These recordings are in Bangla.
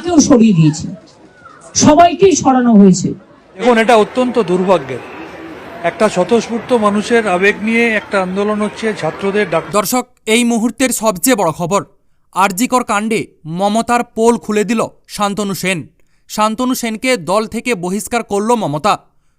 তাকেও সরিয়ে দিয়েছে। সবাইকেই সরানো হয়েছে। দেখুন এটা অত্যন্ত দুর্ভাগ্যের। একটা স্বতঃস্ফূর্ত মানুষের আবেগ নিয়ে একটা আন্দোলন হচ্ছে ছাত্রদের ডাক দর্শক এই মুহূর্তের সবচেয়ে বড় খবর আরজিকর কাণ্ডে মমতার পোল খুলে দিল শান্তনু সেন। শান্তনু সেনকে দল থেকে বহিষ্কার করল মমতা।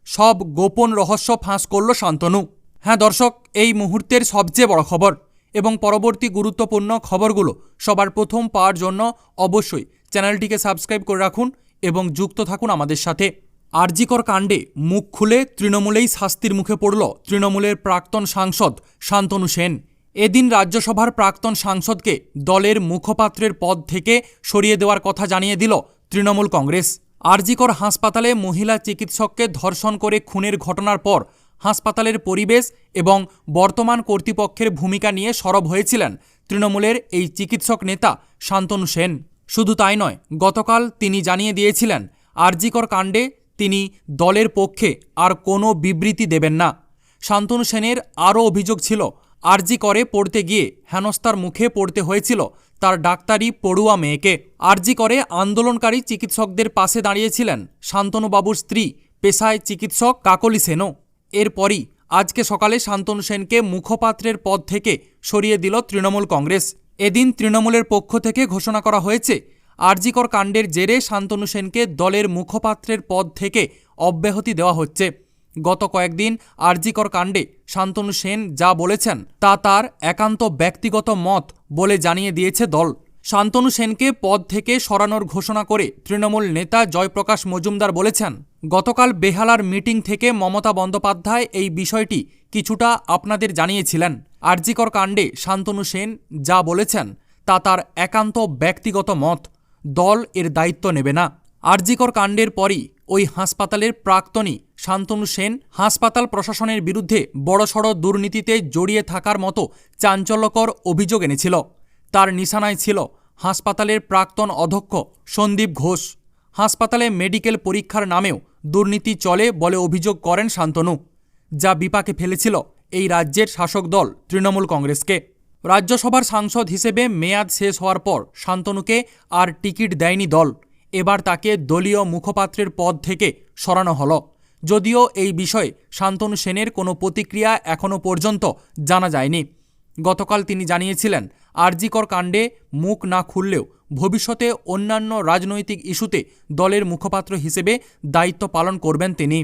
সব গোপন রহস্য ফাঁস করল শান্তনু। হ্যাঁ দর্শক এই মুহূর্তের সবচেয়ে বড় খবর এবং পরবর্তী গুরুত্বপূর্ণ খবরগুলো সবার প্রথম পাওয়ার জন্য অবশ্যই চ্যানেলটিকে সাবস্ক্রাইব করে রাখুন এবং যুক্ত থাকুন আমাদের সাথে। আরজিকর কাণ্ডে মুখ খুলে তৃণমূলেই শাস্তির মুখে পড়ল তৃণমূলের প্রাক্তন সাংসদ শান্তনু সেন। এদিন রাজ্যসভার প্রাক্তন সাংসদকে দলের মুখপাত্রের পদ থেকে সরিয়ে দেওয়ার কথা জানিয়ে দিল তৃণমূল কংগ্রেস। আরজিকর হাসপাতালে মহিলা চিকিৎসককে ধর্ষণ করে খুনের ঘটনার পর হাসপাতালের পরিবেশ এবং বর্তমান কর্তৃপক্ষের ভূমিকা নিয়ে সরব হয়েছিলেন তৃণমূলের এই চিকিৎসক নেতা শান্তনু সেন। শুধু তাই নয়, গতকাল তিনি জানিয়ে দিয়েছিলেন, আরজিকর কাণ্ডে তিনি দলের পক্ষে আর কোনো বিবৃতি দেবেন না। শান্তনু সেনের আরও অভিযোগ ছিল আরজি করে পড়তে গিয়ে হেনস্তার মুখে পড়তে হয়েছিল তার ডাক্তারি পড়ুয়া মেয়েকে। আরজি করে আন্দোলনকারী চিকিৎসকদের পাশে দাঁড়িয়েছিলেন শান্তনুবাবুর স্ত্রী, পেশায় চিকিৎসক কাকলি সেনও এরপরই আজকে সকালে শান্তনু সেনকে মুখপাত্রের পদ থেকে সরিয়ে দিল তৃণমূল কংগ্রেস। এদিন তৃণমূলের পক্ষ থেকে ঘোষণা করা হয়েছে, আরজিকর কাণ্ডের জেরে শান্তনু সেনকে দলের মুখপাত্রের পদ থেকে অব্যাহতি দেওয়া হচ্ছে। গত কয়েকদিন আরজিকর কাণ্ডে শান্তনু সেন যা বলেছেন তা তার একান্ত ব্যক্তিগত মত বলে জানিয়ে দিয়েছে দল। শান্তনু সেনকে পদ থেকে সরানোর ঘোষণা করে তৃণমূল নেতা জয়প্রকাশ মজুমদার বলেছেন, গতকাল বেহালার মিটিং থেকে মমতা বন্দ্যোপাধ্যায় এই বিষয়টি কিছুটা আপনাদের জানিয়েছিলেন। আরজিকর কাণ্ডে শান্তনু সেন যা বলেছেন তা তার একান্ত ব্যক্তিগত মত, দল এর দায়িত্ব নেবে না। আরজিকর কাণ্ডের পরই ওই হাসপাতালের প্রাক্তনী শান্তনু সেন হাসপাতাল প্রশাসনের বিরুদ্ধে বড়সড় দুর্নীতিতে জড়িয়ে থাকার মতো চাঞ্চল্যকর অভিযোগ এনেছিল। তার নিশানায় ছিল হাসপাতালের প্রাক্তন অধ্যক্ষ সন্দীপ ঘোষ। হাসপাতালে মেডিকেল পরীক্ষার নামেও দুর্নীতি চলে বলে অভিযোগ করেন শান্তনু, যা বিপাকে ফেলেছিল এই রাজ্যের শাসক দল তৃণমূল কংগ্রেসকে। রাজ্যসভার সাংসদ হিসেবে মেয়াদ শেষ হওয়ার পর শান্তনুকে আর টিকিট দেয়নি দল। এবার তাকে দলীয় মুখপাত্রের পদ থেকে সরানো হল। যদিও এই বিষয়ে শান্তনু সেনের কোনো প্রতিক্রিয়া এখনও পর্যন্ত জানা যায়নি। গতকাল তিনি জানিয়েছিলেন, আরজিকর কাণ্ডে মুখ না খুললেও ভবিষ্যতে অন্যান্য রাজনৈতিক ইস্যুতে দলের মুখপাত্র হিসেবে দায়িত্ব পালন করবেন তিনি।